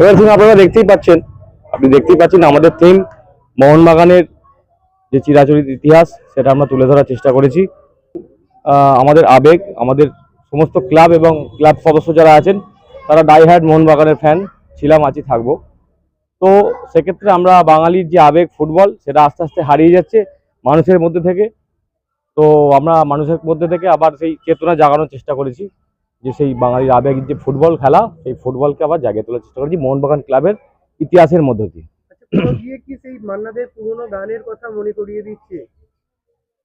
এবার থিম আপনারা দেখতেই পাচ্ছেন। আপনি দেখতেই পাচ্ছেন আমাদের থিম মোহনবাগানের যে চিরাচরিত ইতিহাস, সেটা আমরা তুলে ধরার চেষ্টা করেছি। আমাদের আবেগ, আমাদের সমস্ত ক্লাব এবং ক্লাব সদস্য যারা আছেন, তারা ডাইহার্ড মোহনবাগানের ফ্যান ছিলাম আছি থাকব। তো সেক্ষেত্রে আমরা বাঙালির যে আবেগ ফুটবল, সেটা আস্তে আস্তে হারিয়ে যাচ্ছে মানুষের মধ্যে থেকে। তো আমরা মানুষের মধ্যে থেকে আবার সেই চেতনা জাগানোর চেষ্টা করেছি। যে সেই বাঙালির আবেগ যে ফুটবল খেলা সেই ফুটবলকে আবার জাগিয়ে তোলার চেষ্টা করেছি মোহনবাগান ক্লাবের ইতিহাসের মধ্য দিয়ে। আচ্ছা কি সেই মান্নাদের পুরোনো গানের কথা মনে করিয়ে দিচ্ছে?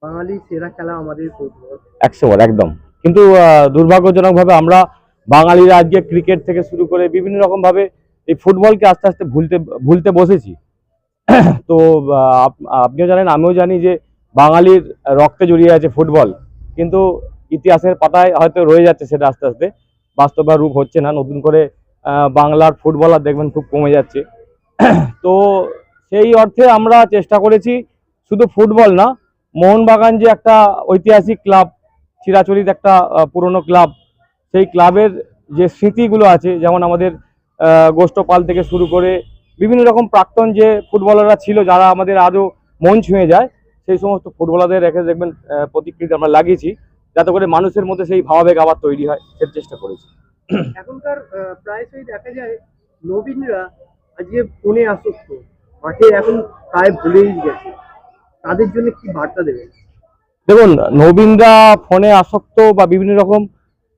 বাঙালির সেরা খেলা আমাদের ফুটবল। একশো একদম। কিন্তু দুর্ভাগ্যজনকভাবে আমরা বাঙালিরা আজকে ক্রিকেট থেকে শুরু করে বিভিন্ন রকম ভাবে এই ফুটবলকে আস্তে আস্তে ভুলতে ভুলতে বসেছি। তো আপনিও জানেন আমিও জানি যে বাঙালির রক্তে জড়িয়ে আছে ফুটবল। কিন্তু ইতিহাসের পাতায় হয়তো রয়ে যাচ্ছে সেটা আস্তে আস্তে। বাস্তবা রূপ হচ্ছে না, নতুন করে বাংলার ফুটবলার দেখবেন খুব কমে যাচ্ছে। তো সেই অর্থে আমরা চেষ্টা করেছি শুধু ফুটবল না, মোহনবাগান যে একটা ঐতিহাসিক ক্লাব, চিরাচরিত একটা পুরনো ক্লাব, সেই ক্লাবের যে স্মৃতিগুলো আছে, যেমন আমাদের গোষ্ঠপাল থেকে শুরু করে বিভিন্ন রকম প্রাক্তন যে ফুটবলাররা ছিল, যারা আমাদের আজও মন ছুঁয়ে যায়, সেই সমস্ত ফুটবলারদের রেখে দেখবেন প্রতিকৃতি আমরা লাগিয়েছি। যাতে করে মানুষের মধ্যে সেই ভাবাবেগ আবার তৈরি হয় সেটা চেষ্টা করেছি। এখনকার প্রায়শই দেখা যায় নবীনরা আজকে ফোনে আসক্ত। মাঠে এখন প্রায় ভুলেই গেছে। তাদের জন্য কি বার্তা দেবেন? দেখুন নবীনরা ফোনে আসক্ত বা বিভিন্ন রকম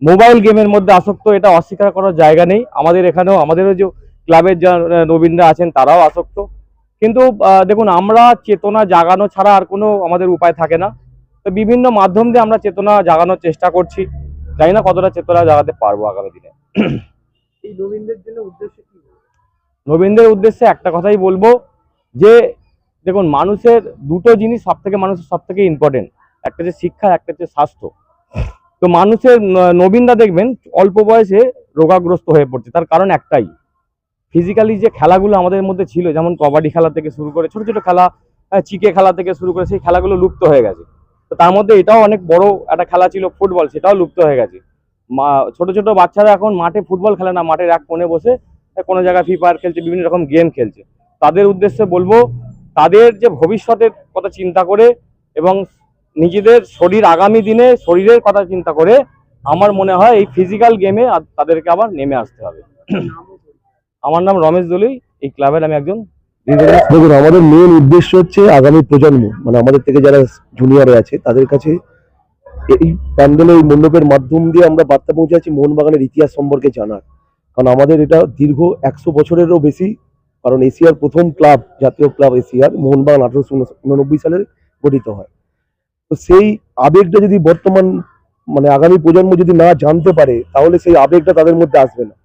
মোবাইল গেমের মধ্যে আসক্ত এটা অস্বীকার করার জায়গা নেই। আমাদের এখানেও আমাদেরও যে ক্লাবের যা নবীনরা আছেন তারাও আসক্ত। কিন্তু দেখুন আমরা চেতনা জাগানো ছাড়া আর কোনো আমাদের উপায় থাকে না। তো বিভিন্ন মাধ্যম দিয়ে আমরা চেতনা জাগানোর চেষ্টা করছি। জানি না কতটা চেতনা জাগাতে পারব আগামী দিনে। নবীনদের উদ্দেশ্যে একটা কথাই বলব যে দেখুন মানুষের দুটো জিনিস সব থেকে মানুষের সব থেকে ইম্পর্টেন্ট একটা হচ্ছে শিক্ষা একটা হচ্ছে স্বাস্থ্য। তো মানুষের নবীনরা দেখবেন অল্প বয়সে রোগাগ্রস্ত হয়ে পড়ছে। তার কারণ একটাই ফিজিক্যালি যে খেলাগুলো আমাদের মধ্যে ছিল যেমন কবাডি খেলা থেকে শুরু করে ছোট ছোট খেলা চিকে খেলা থেকে শুরু করে সেই খেলাগুলো লুপ্ত হয়ে গেছে। তো তার মধ্যে এটাও অনেক বড় একটা খেলা ছিল ফুটবল সেটাও লুপ্ত হয়ে গেছে। মা ছোট ছোট বাচ্চারা এখন মাঠে ফুটবল খেলে না মাঠের এক কোণে বসে কোনো জায়গায় ফ্রি ফায়ার খেলছে বিভিন্ন রকম গেম খেলছে। তাদের উদ্দেশ্যে বলব তাদের যে ভবিষ্যতের কথা চিন্তা করে এবং নিজেদের শরীর আগামী দিনে শরীরের কথা চিন্তা করে আমার মনে হয় এই ফিজিক্যাল গেমে তাদেরকে আবার নেমে আসতে হবে। আমার নাম রমেশ দলুই এই ক্লাবের আমি একজন দেখুন, আমাদের মেন উদ্দেশ্য হচ্ছে আগামী প্রজন্ম মানে আমাদের থেকে যারা জুনিয়রে আছে, তাদের কাছে এই প্যান্ডেলের এই মণ্ডপের মাধ্যম দিয়ে আমরা বার্তা পৌঁছাচ্ছি মোহনবাগানের ইতিহাস সম্পর্কে জানার। কারণ আমাদের এটা দীর্ঘ একশো বছরেরও বেশি, কারণ এশিয়ার প্রথম ক্লাব, জাতীয় ক্লাব এশিয়ার, মোহনবাগান আঠারোশো উননব্বই সালে গঠিত হয়। তো সেই আবেগটা যদি বর্তমান মানে আগামী প্রজন্ম যদি না জানতে পারে, তাহলে সেই আবেগটা তাদের মধ্যে আসবে না।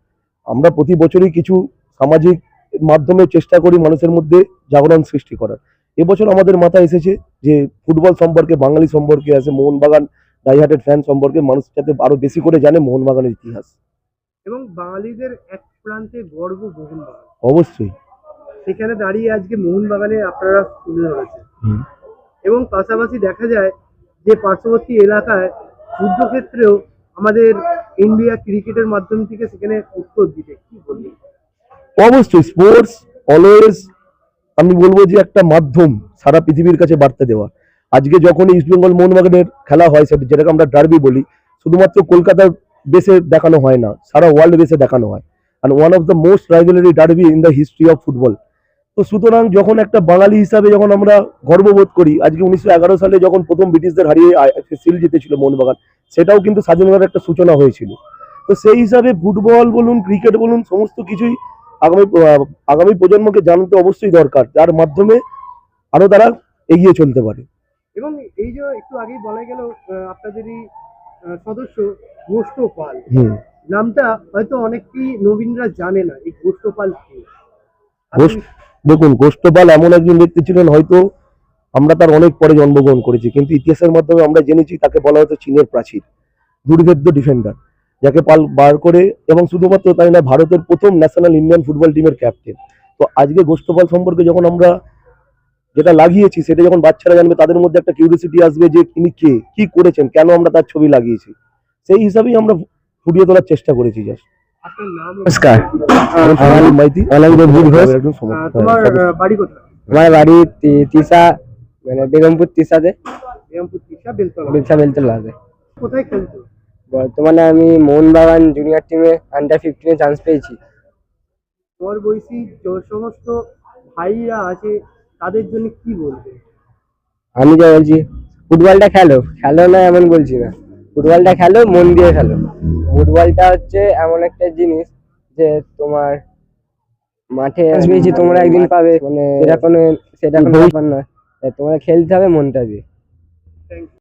আমরা প্রতি বছরই কিছু সামাজিক মাধ্যমে চেষ্টা করি মানুষের মধ্যে জাগরণ সৃষ্টি করার। এবছর আমাদের মাথায় এসেছে যে ফুটবল সম্পর্কে বাঙালি সম্পর্কে আছে মোহনবাগান ডাইহার্টেড ফ্যান সম্পর্কে মানুষ যাতে আরও বেশি করে জানে মোহনবাগানের ইতিহাস। এবং বাঙালিদের এক প্রান্তে গর্ব মোহনবাগান। অবশ্যই। সেখানে দাঁড়িয়ে আজকে মোহনবাগানে আপনারা তুলে ধরেছেন। এবং পাশাপাশি দেখা যায় যে পার্শ্ববর্তী এলাকায় যুদ্ধক্ষেত্রেও আমাদের ইন্ডিয়া ক্রিকেটের মাধ্যম থেকে সেখানে উত্তর দিতে কি বলবেন? অবশ্যই স্পোর্টস অলওয়েজ আমি বলব যে একটা মাধ্যম সারা পৃথিবীর কাছে বার্তা দেওয়া। আজকে যখন ইস্ট বেঙ্গল মোহনবাগানের খেলা হয়, সেটা যেটাকে আমরা ডার্বি বলি, শুধুমাত্র কলকাতার বেসে দেখানো হয় না, সারা ওয়ার্ল্ড বেসে দেখানো হয়। আর one of the most rivalry derby in the history of football তো সুতরাং যখন একটা বাঙালি হিসাবে যখন আমরা গর্ববোধ করি, আজকে উনিশশো এগারো সালে যখন প্রথম ব্রিটিশদের হারিয়ে সিল জিতেছিল মোহনবাগান, সেটাও কিন্তু স্বাধীনতার একটা সূচনা হয়েছিল। তো সেই হিসাবে ফুটবল বলুন ক্রিকেট বলুন, সমস্ত কিছুই আগামী আগামী প্রজন্মকে জানতে অবশ্যই দরকার যার মাধ্যমে আরও তারা এগিয়ে চলতে পারে। এবং এই যে একটু আগেই বলা গেল আপনাদেরই সদস্য গোষ্ঠ পাল হুম। নামটা হয়তো অনেকেই নবীনরা জানে না এই গোষ্ঠ পাল কি দেখুন গোষ্ঠপাল এমন একজন ব্যক্তি ছিলেন হয়তো আমরা তার অনেক পরে জন্মগ্রহণ করেছি কিন্তু ইতিহাসের মাধ্যমে আমরা জেনেছি তাকে বলা হতো চীনের প্রাচীর দুর্ভেদ্য ডিফেন্ডার। যাকে পাল বার করে এবং শুধুমাত্র তাই না ভারতের প্রথম ন্যাশনাল ইন্ডিয়ান ফুটবল টিমের ক্যাপ্টেন তো আজকে গোষ্ঠপাল সম্পর্কে যখন আমরা যেটা লাগিয়েছি সেটা যখন বাচ্চারা জানবে তাদের মধ্যে একটা কিউরিয়াসিটি আসবে যে তিনি কে কি করেছেন কেন আমরা তার ছবি লাগিয়েছি। সেই হিসাবেই আমরা ফুটিয়ে তোলার চেষ্টা করেছি জাস্ট নমস্কার। আমার হ্যাঁ, বাড়ি তিসা মানে বেগমপুর তিসাতে। বিরামপুর তিশা বেলতলা। বেলতলাতে কোথায় খেলছো বর্তমানে আমি মোহনবাগান জুনিয়র টিমে আন্ডার ফিফটিনে চান্স পেয়েছি। তোমার বয়সী যে সমস্ত ভাইরা আছে তাদের জন্য কি বলবে? আমি যা বলছি ফুটবলটা খেলো। খেলো না এমন বলছি না। ফুটবলটা খেলো মন দিয়ে খেলো। ফুটবলটা হচ্ছে এমন একটা জিনিস যে তোমার মাঠে পেয়েছি তোমরা একদিন পাবে। মানে সেটা কোনো সেটা কোনো ব্যাপার তাই তোমরা খেলতে হবে মনটা দিয়ে। Thank you